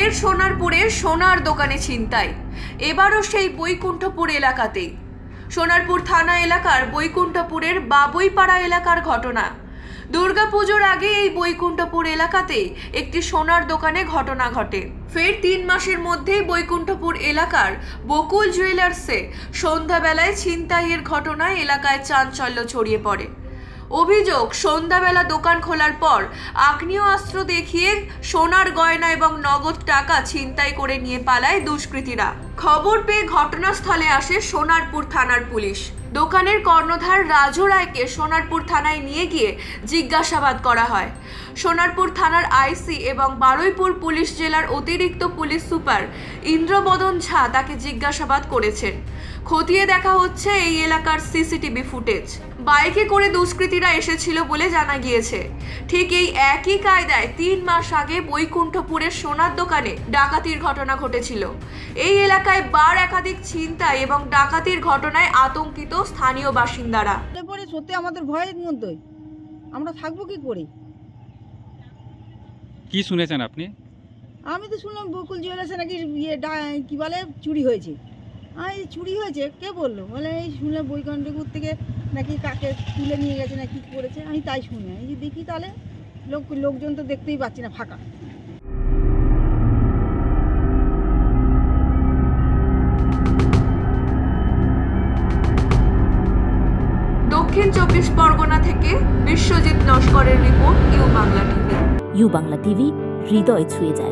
ফের সোনারপুরে সোনার দোকানে ছিনতাই। এবারও সেই বৈকুণ্ঠপুর এলাকাতেই। সোনারপুর থানা এলাকার বৈকুণ্ঠপুরের বাবুইপাড়া এলাকার ঘটনা। দুর্গাপুজোর আগে এই বৈকুণ্ঠপুর এলাকাতেই একটি সোনার দোকানে ঘটনা ঘটে। ফের তিন মাসের মধ্যেই বৈকুণ্ঠপুর এলাকার বকুল জুয়েলার্সে সন্ধ্যাবেলায় ছিনতাইয়ের ঘটনায় এলাকায় চাঞ্চল্য ছড়িয়ে পড়ে। অভিযোগ, সন্ধ্যাবেলা দোকান খোলার পর আগ্নেয় অস্ত্র দেখিয়ে সোনার গয়না এবং নগদ টাকা ছিনতাই করে নিয়ে পালায় দুষ্কৃতীরা। খবর পেয়ে ঘটনাস্থলে আসে সোনারপুর থানার পুলিশ। দোকানের কর্ণধার রাজু রায়কে সোনারপুর থানায় নিয়ে গিয়ে জিজ্ঞাসাবাদ করা হয়। সোনারপুর থানার আইসি এবং বারুইপুর পুলিশ জেলার অতিরিক্ত পুলিশ সুপার ইন্দ্রবদন ঝা তাকে জিজ্ঞাসাবাদ করেছেন। খতিয়ে দেখা হচ্ছে এই এলাকার সিসিটিভি ফুটেজ। বাইকে করে দুষ্কৃতীরা এসেছিল বলে জানা গিয়েছে। ঠিক এই একই কায়দায় তিন মাস আগে বৈকুণ্ঠপুরের সোনার দোকানে ডাকাতির ঘটনা ঘটেছিল। এই এলাকায় বার একাধিক ছিনতাই এবং ডাকাতির ঘটনায় আতঙ্কিত স্থানীয় বাসিন্দারা। পরে সত্যি আমাদের ভয়ের মধ্যে। আমরা থাকব কি করে? কি শুনেছেন আপনি? আমি তো শুনলাম বকুল জুয়েলার্সে নাকি ইয়ে ডা- কি বলে চুরি হয়েছে। আমি চুরি হয়েছে? কে বলল? বলে এই শুনলাম বৈকণ্ঠপুর থেকে নাকি কাকে তুলে নিয়ে গেছে না কি করেছে আমি তাই শুনি। এই যে দেখি তাহলে লোক লোকজন তো দেখতেই পাচ্ছি না ফাঁকা। দক্ষিণ চব্বিশ পরগনা থেকে Biswajit নস্করের report U Bangla TV. U Bangla TV, হৃদয় ছুঁয়ে যায়।